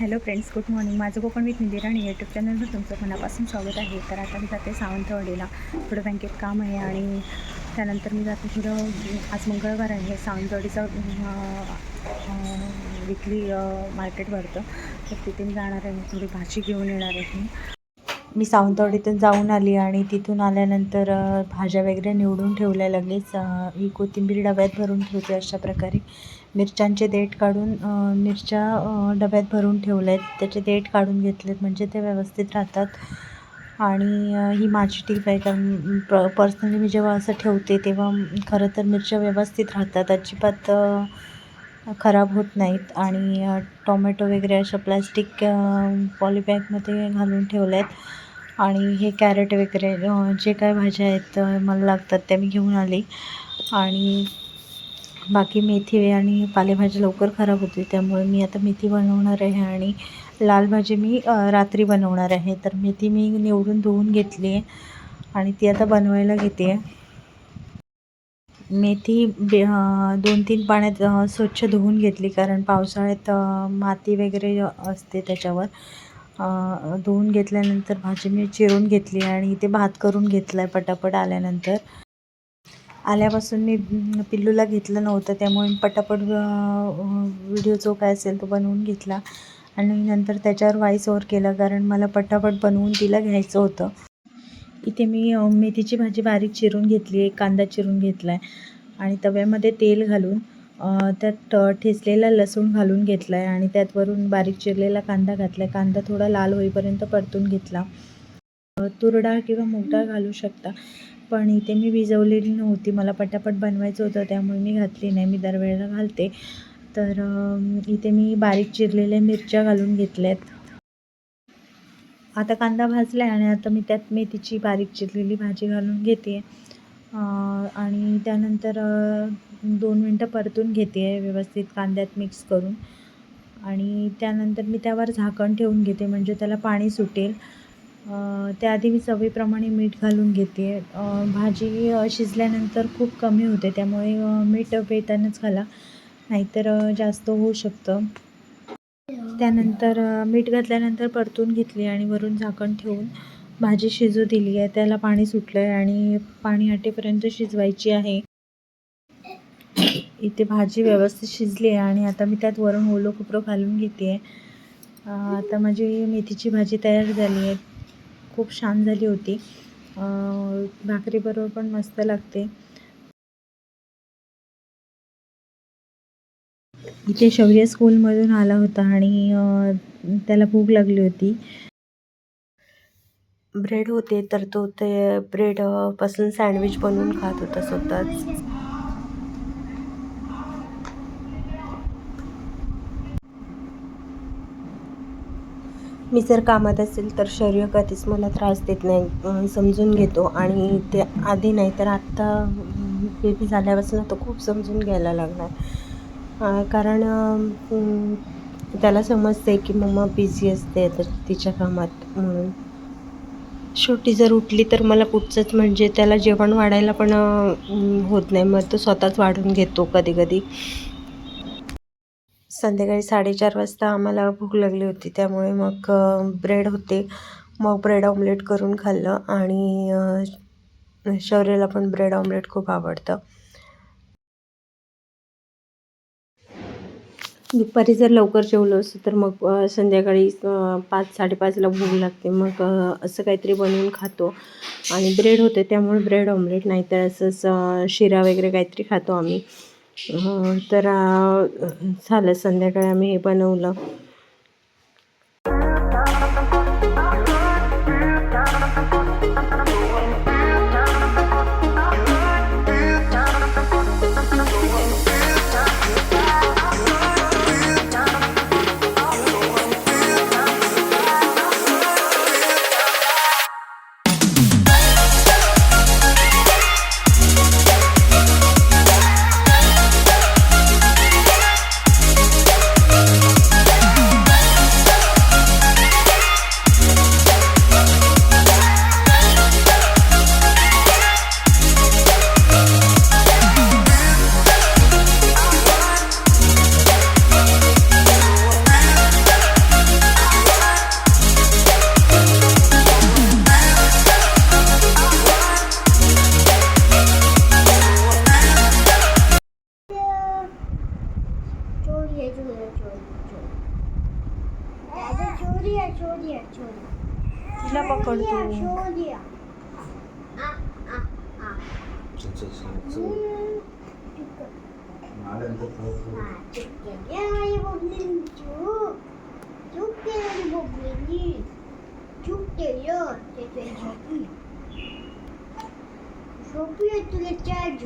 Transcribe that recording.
Hello friends good morning. माझं Kokan with निधी आणि YouTube चॅनलवर तुमचं मनापासून स्वागत आहे. तर आता मी जाते सावंतवाडीला. थोडं बँकेत काम आहे आणि त्यानंतर मी जाते थोडं आज मंगळवार आहे. सावंतवाडीचं विकली मार्केट भरतं. तर तिथे मी जाणार आहे. मी थोडी भाजी घेऊन येणार आहे मी. सावंतवाडीतून जाऊन आली आणि तिथून आल्यानंतर भाज्या वगैरे निवडून ठेवल्या लगेच. ही कोथिंबीर डब्यात भरून ठेवते अशा प्रकारे. मिरच्यांचे देठ काढून मिरच्या डब्यात भरून ठेवल्या आहेत त्याचे देठ काढून घेतलेत म्हणजे ते व्यवस्थित राहतात. आणि ही माझी टीप आहे कारण प पर्सनली मी जेव्हा असं ठेवते तेव्हा खरं तर मिरच्या व्यवस्थित राहतात. अजिबात खराब होत नाहीत. आणि टोमॅटो वगैरे अशा प्लॅस्टिक पॉलिबॅगमध्ये घालून ठेवल्या आहेत आणि हे कॅरेट वगैरे जे काय भाज्या आहेत मला लागतात त्या मी घेऊन आले. आणि बाकी मेथी आणि पालेभाजी लवकर खराब होते त्यामुळे मी आता मेथी बनवणार आहे आणि लाल भाजी मी रात्री बनवणार आहे. तर मेथी मी निवडून धुवून घेतली आहे आणि ती आता बनवायला घेते. आहे मेथी बे दोन तीन पाण्यात स्वच्छ धुवून घेतली कारण पावसाळ्यात माती वगैरे असते त्याच्यावर. धुवून घेतल्यानंतर भाजी मी चिरून घेतली आणि इथे भात करून घेतला आहे पटापट आल्यानंतर. आल्यापासून मी पिल्लूला घेतलं नव्हतं. त्यामुळे पटापट व्हिडिओ जो काय असेल तो बनवून घेतला. आणि नंतर त्याच्यावर व्हॉइस ओवर केला कारण मला पटापट बनवून तिला घ्यायचं होतं. इथे मी मेथीची भाजी बारीक चिरून घेतली आहे कांदा चिरून घेतला आहे आणि तव्यामध्ये तेल घालून त्यात ठेसलेला ठेचलेला लसूण घालून घेतला आहे आणि त्यात वरून बारीक चिरलेला कांदा घातला आहे कांदा थोडा लाल होईपर्यंत परतून घेतला. अ, तूर डाळ किंवा मूग डाळ घालू शकता. पण इथे मी भिजवलेली नव्हती. मला पटापट बनवायचं होतं त्यामुळे मी घातली नाही. मी दरवेळेला घालते. तर इथे मी बारीक चिरलेल्या मिरच्या घालून घेतल्यात. आता कांदा भाजला आहे आणि आता मी त्यात मेथीची बारीक चिरलेली भाजी घालून घेते. आणि त्यानंतर दोन मिनटं परतून घेते आहे व्यवस्थित कांद्यात मिक्स करून. आणि त्यानंतर मी त्यावर झाकण ठेवून घेते म्हणजे त्याला पाणी सुटेल. त्याआधी मी चवीप्रमाणे मीठ घालून घेते. आहे भाजी शिजल्यानंतर खूप कमी होते त्यामुळे मीठ पेतानाच घाला नाहीतर जास्त होऊ शकतं. त्यानंतर मीठ घातल्यानंतर परतून घेतली आणि वरून झाकण ठेवून भाजी शिजू दिली आहे. त्याला पाणी सुटलं आहे आणि पाणी आटेपर्यंत शिजवायची आहे. इथे भाजी व्यवस्थित शिजली आहे आणि आता मी त्यात वरून ओलं खोबरं घालून घेते. आहे आता माझी मेथीची भाजी तयार झाली आहे. खूप छान झाली होती. भाकरीबरोबर पण मस्त लागते. इथे शौर्य स्कूलमधून आला होता आणि त्याला भूक लागली होती. ब्रेड होते तर तो ते ब्रेडपासून सँडविच बनवून खात होता स्वतःच. मी जर कामात असेल तर शरीर कधीच मला त्रास देत नाही समजून घेतो. आणि ते आधी नाही तर आत्ता बेबी झाल्यापासून तो खूप समजून घ्यायला लागला कारण त्याला समजते की मम्मा बिझी असते तर तिच्या कामात म्हणून. शेवटी जर उठली तर मला पुढचंच म्हणजे त्याला जेवण वाढायला पण होत नाही. मग तो स्वतःच वाढून घेतो कधी कधी संध्याकाळी साडेचार वाजता आम्हाला भूक लागली होती. त्यामुळे मग ब्रेड होते. मग ब्रेड ऑमलेट करून खाल्लं आणि अ, शौर्याला पण ब्रेड ऑमलेट खूप आवडतं. दुपारी जर लवकर जेवलो असतं तर मग संध्याकाळी पाच साडेपाचला भूक लागते. मग असं काहीतरी बनवून खातो. आणि ब्रेड होते त्यामुळे ब्रेड ऑमलेट नाही तर असंच शिरा वगैरे काहीतरी खातो आम्ही. तर झालं संध्याकाळी आम्ही हे बनवलं. કેટલા પકડતું Çok büyük tüleceğim.